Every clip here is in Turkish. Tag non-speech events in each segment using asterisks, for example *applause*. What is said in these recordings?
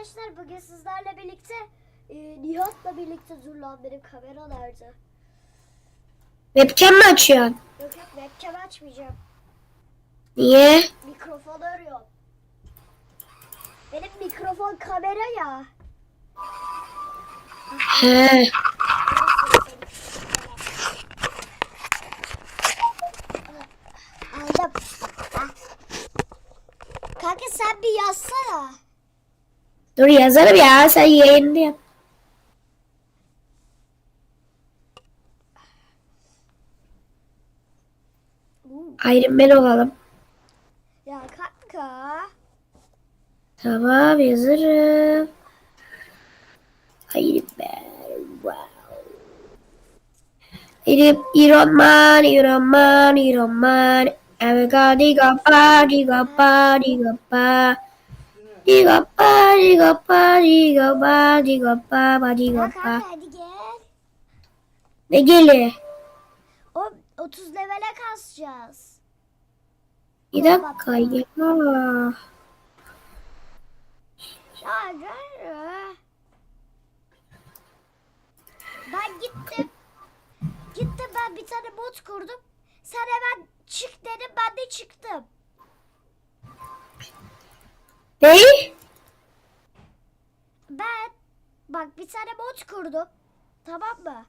arkadaşlar bugün sizlerle birlikte e, Nihat'la birlikte dur lan benim kamera nerede? Webcam mi açıyorsun? Yok yok webcam açmayacağım. Niye? Mikrofon arıyorum. Benim mikrofon kamera ya. He. Aldım. Kanka sen bir yazsana. Dur yazarım ya sen yayında yap. Iron Man olalım. Ya kanka. Tamam yazarım. Iron Man. Wow. Iron, Iron Man, Iron Man, Iron Man. Amiga diga pa, diga pa, diga pa. Diga pa, diga pa, diga pa, diga pa, pa, diga Ya pa. hadi gel. Ne geli? O 30 levele kasacağız. Bir dakika ya. Ya gel. Ben gittim. Gittim ben bir tane bot kurdum. Sen hemen çık dedim ben de çıktım. Ne? Ben bak bir tane bot kurdum. Tamam mı?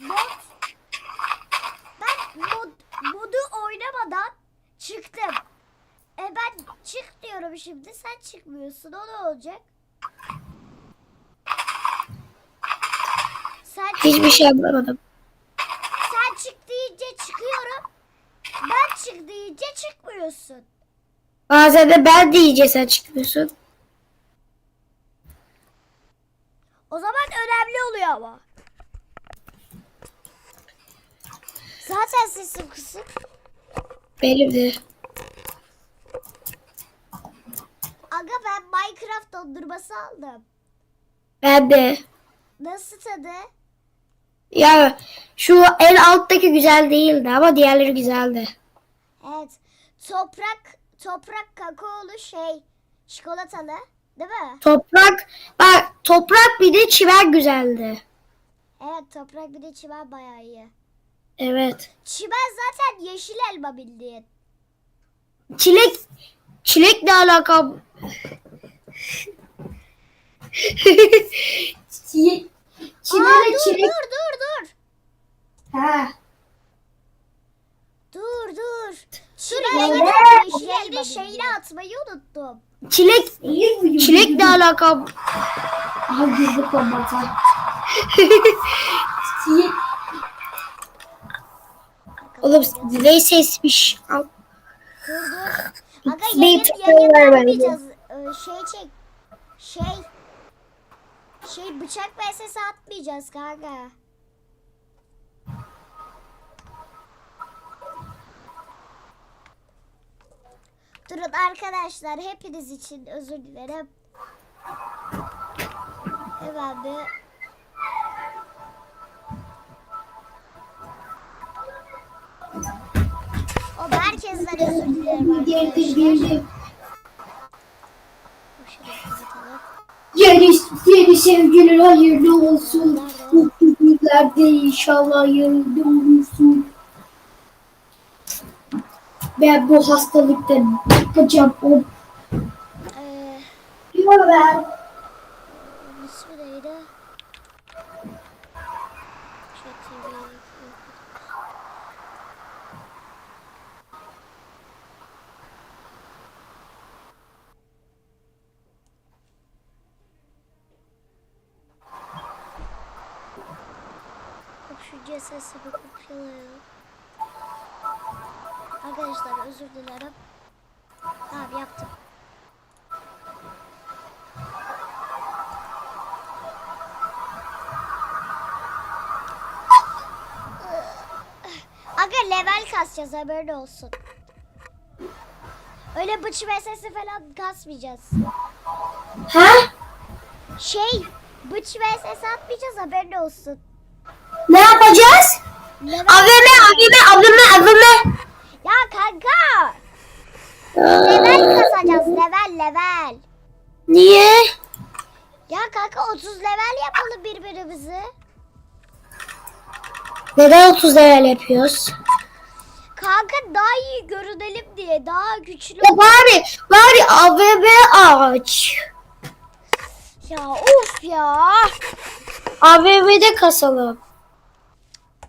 Bot ben mod, modu oynamadan çıktım. E ben çık diyorum şimdi sen çıkmıyorsun o ne olacak? Sen Hiçbir şey anlamadım. Sen çık deyince çıkıyorum. Ben çık deyince çıkmıyorsun. Bazen de ben diyeceğim sen çıkmıyorsun. O zaman önemli oluyor ama. Zaten sesim kısık. Benim de. Aga ben Minecraft dondurması aldım. Ben de. Nasıl tadı? Ya şu en alttaki güzel değildi ama diğerleri güzeldi. Evet. Toprak toprak kakaolu şey çikolatalı. Değil mi? Toprak bak toprak bir de çimen güzeldi. Evet toprak bir de çimen bayağı iyi. Evet. Çimen zaten yeşil elma bildiğin. Çilek çilek ne alaka? Çilek Aa, dur, çilek. dur dur dur. Ha. Dur dur. Ya, Çimen ne? yedim. Yeşilini şeyini atmayı unuttum. Çilek çilek ne alaka? Aha gizli kombata. Oğlum ne sesmiş? Al. Dur dur. Aga yayın, yayın yapmayacağız. Ee, şey çek. Şey. Şey bıçak vs atmayacağız kanka. Durun arkadaşlar hepiniz için özür dilerim. Hemen bir O herkesten özür dilerim arkadaşlar. Yeni, yeni sevgili hayırlı olsun. Mutlu günlerde inşallah hayırlı olursun. Ben bu hastalıktan yapacağım. O Ee, diyor ben. ismi neydi? Şu CSS'i bir kopyalayalım. Arkadaşlar özür dilerim. Tamam yaptım. Aga level kasacağız haberin olsun. Öyle bıç vs falan kasmayacağız. Ha? Şey bıç vs atmayacağız haberin olsun. Ne yapacağız? Level... AVM, AVM, AVM, AVM. Kanka. Level kasacağız level level. Niye? Ya kanka 30 level yapalım birbirimizi. Neden 30 level yapıyoruz? Kanka daha iyi görünelim diye daha güçlü. Ya bari, bari AVM aç. Ya of ya. AVM'de kasalım.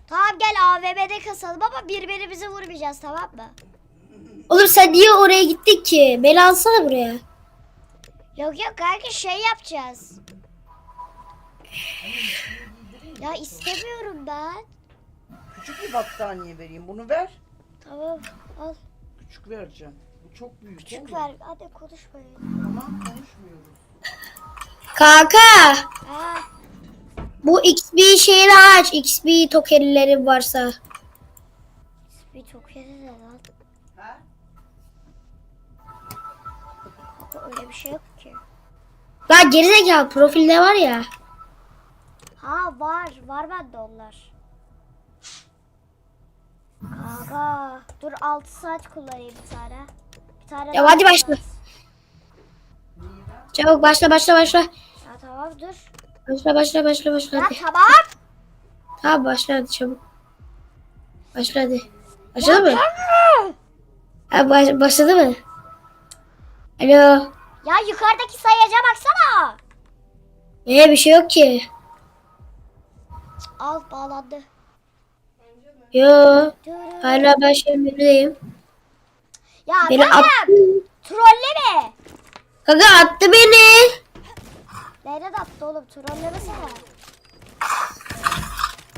Tamam gel AVM'de kasalım ama birbirimizi vurmayacağız tamam mı? Oğlum sen niye oraya gittin ki? Beni alsana buraya. Yok yok kanka şey yapacağız. Ya istemiyorum ben. Küçük bir battaniye vereyim. Bunu ver. Tamam al. Küçük vereceğim. Bu çok büyük. Küçük ver. Hadi konuşmayın. Tamam konuşmuyoruz. Kanka Ha, bu XP şeyini aç. XP tokenlerin varsa. bir çok yedi de lan. Ha? Öyle bir şey yok ki. Lan gerizekalı profilde var ya. Ha var. Var bende onlar. Kanka. Dur 6 saat kullanayım bir tane. Bir tane Ya daha hadi başla. Çabuk başla başla başla. Ya tamam dur. Başla başla başla başla Ya hadi. tamam. Tamam başla hadi çabuk. Başla hadi. Başladı mı? Ha, baş, başladı mı? Alo. Ya yukarıdaki sayaca baksana. Ee bir şey yok ki. Al bağlandı. Yo. Hala ben şimdi birdeyim. Ya Beni kanka attı. trolleme. Kanka attı beni. Nereden attı oğlum trollemesene.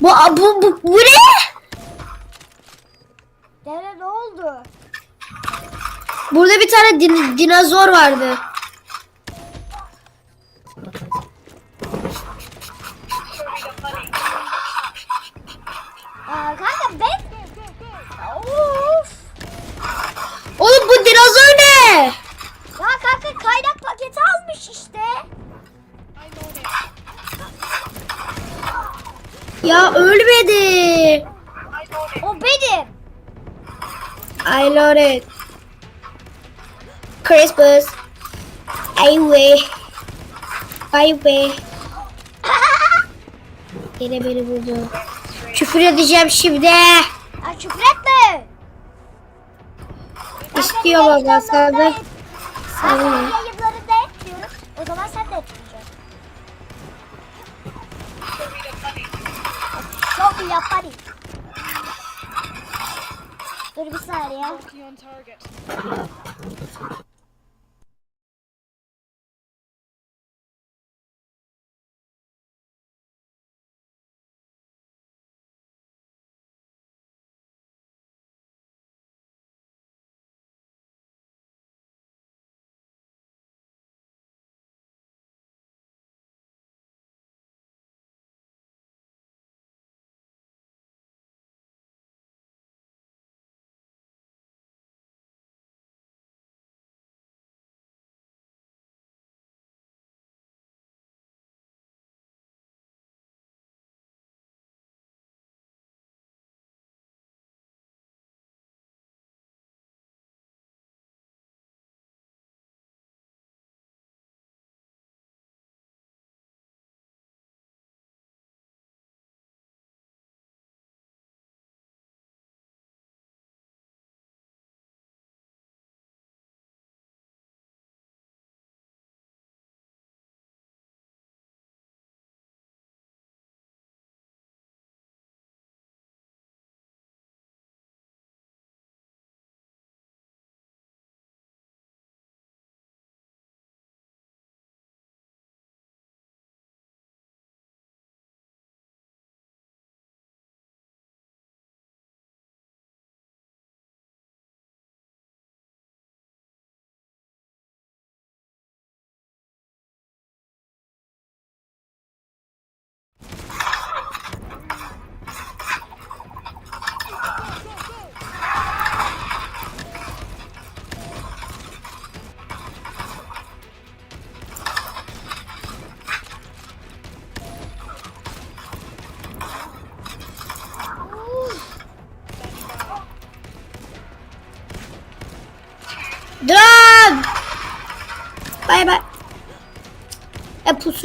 Bu bu bu, bu ne? Nere ne oldu? Burada bir tane din- dinozor vardı. Ay we. Yine beni buldu. Küfür edeceğim şimdi. Ya küfür etme. İstiyor baba sana. Sana. yayınlarında etmiyorum. O zaman sen de etmeyeceksin. Çok yaparım. Dur bir saniye.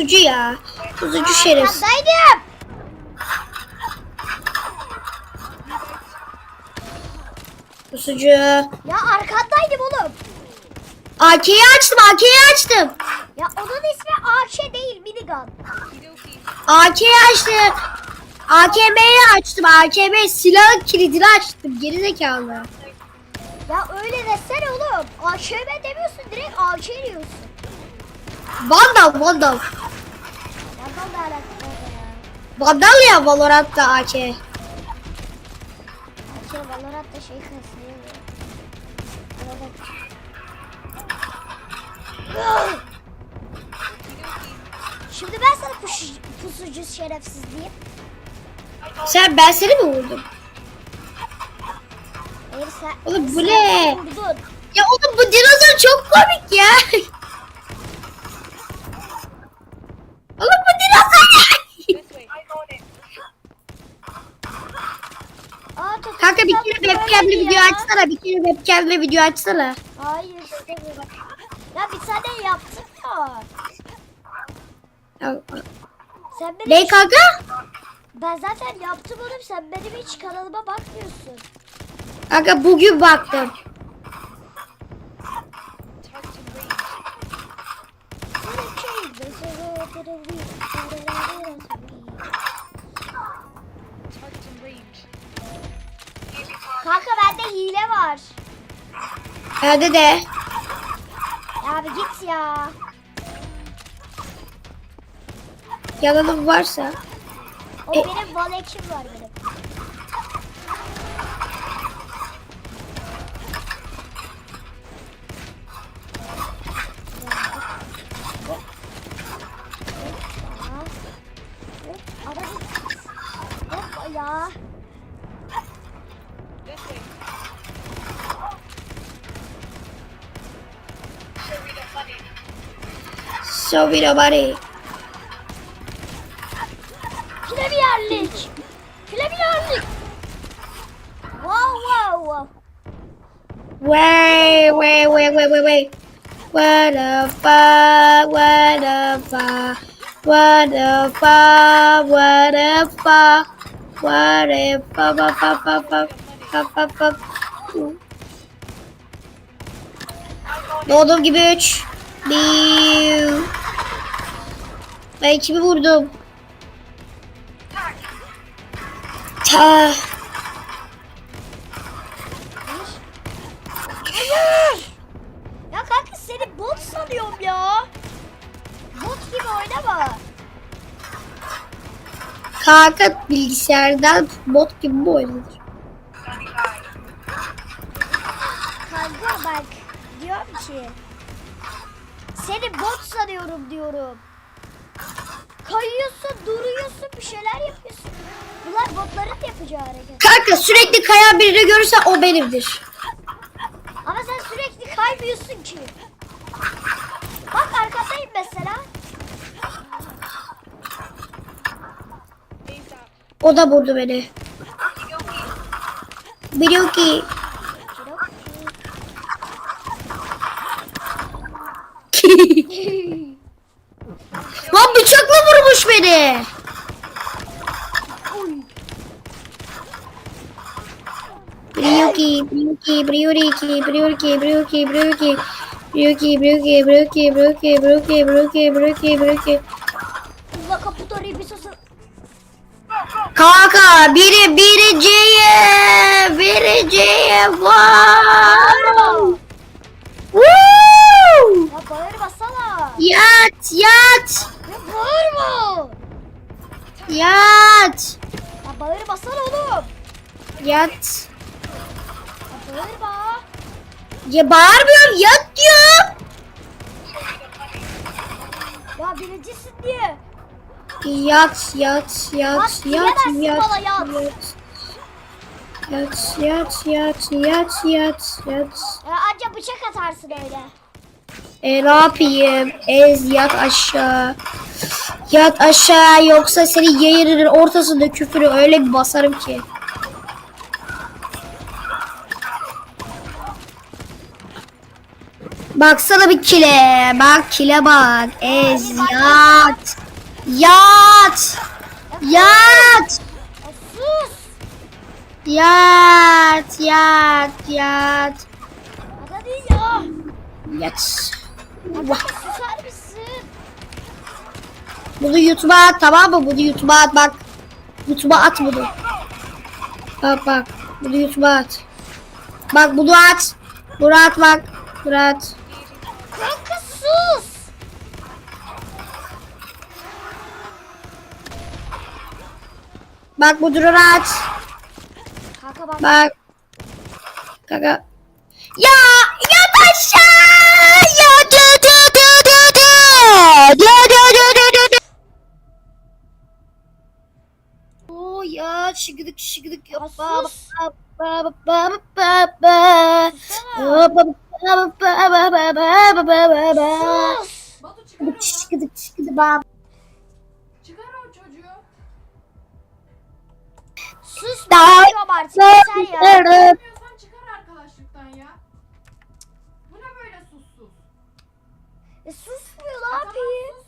Pusucu ya. Pusucu şerefsiz. Arkandaydım. Pusucu. Ya arkandaydım oğlum. AK'yi açtım AK'yi açtım. Ya onun ismi AK değil minigun. AK'yi açtım. AKM'yi açtım. AKM silah kilidini açtım. Geri zekalı. Ya öyle desene oğlum. AKM demiyorsun direkt AK diyorsun. Vandal Vandal. Yandan da alakalı ya. Vandal ya Valorant'ta AK. AK Valorant'ta şey kasıyor. Şimdi ben sana puş, pusucu şerefsiz diyeyim. Sen ben seni mi vurdum? Hayır sen... Oğlum bu sen ne? Ya oğlum bu dinozor çok komik ya. *laughs* oğlum bu dinozor. Aa, tut- Kanka bir kere webcam'li video açsana. Bir kere webcam'li video açsana. Hayır istemiyorum. Ya bir tane yaptım ya. Sen benim Ne kanka? Ben zaten yaptım oğlum sen benim hiç kanalıma bakmıyorsun. Kanka bugün baktım. Kanka bende hile var. Bende de. Ya bir git ya. Yalanım varsa. O E- benim valekim var benim. So we nobody. File bir yerlik. File bir yerlik. Wow wow wow. Wait, wait, wait, wait, wait, wait. What the fuck? What the fuck? What the fuck? What the fuck? What the fuck? Fuck, fuck, fuck, fuck, fuck, fuck, fuck. Doğduğum gibi üç. Bir. Ben kimi vurdum? Ta. Hayır. Ya kanka seni bot sanıyorum ya. Bot gibi oynama. Kanka bilgisayardan bot gibi mi oynanır? Kanka bak diyorum ki seni bot sanıyorum diyorum. Kayıyorsun, duruyorsun, bir şeyler yapıyorsun. Bunlar botların yapacağı hareket. Kanka sürekli kayan birini görürsen o benimdir. Ama sen sürekli kaymıyorsun ki. Bak arkadayım mesela. O da vurdu beni. Biliyor ki. Lan bıçakla vurmuş beni. Biliyor ki, biliyor ki, biliyor ki, biliyor ki, biliyor ki, biliyor ki. Biliyor ki, biliyor ki, biliyor ki, biliyor ki, biliyor ki, biliyor ki, biliyor ki, biliyor ki. La kaputo ribisosu. Kanka biri biriciye biriciye wow. Woo! Yat yat. Yat Ya bağırmasana oğlum. yat. Ya bağırma. Ya bağırmıyorum yat diyorum. Ya birincisin diye. Yat yat yat yat diyemezsin yat bana yat. yat yat yat yat yat yat. Ya anca bıçak atarsın öyle. E ne yapayım? Ez yat aşağı. Yat aşağı yoksa seni yayının ortasında küfürü öyle bir basarım ki. Baksana bir kile. Bak kile bak. Ez yat. Yat. Yat. Yat. Yat. Yat. Yat. Mısın? Bunu YouTube'a at tamam mı? Bunu YouTube'a at bak. YouTube'a at bunu. Bak bak. Bunu YouTube'a at. Bak bunu at. Bunu at bak. Bunu at. Kanka sus. Bak bu drone at. Kanka bak. Bak. Kaka. Ya yat aşağı. Ya şıgıdık şıgıdık ya sus. Ba ba ba ba ba ba Sus. Batu çıkar onu. Şıkıdık şıkıdık ba. Çıkar o çocuğu. Sus. Daha artık yeter ya. Yapmıyorsan çıkar arkadaşlıktan ya. Bu ne böyle sussuz? E susmuyor ne yapayım?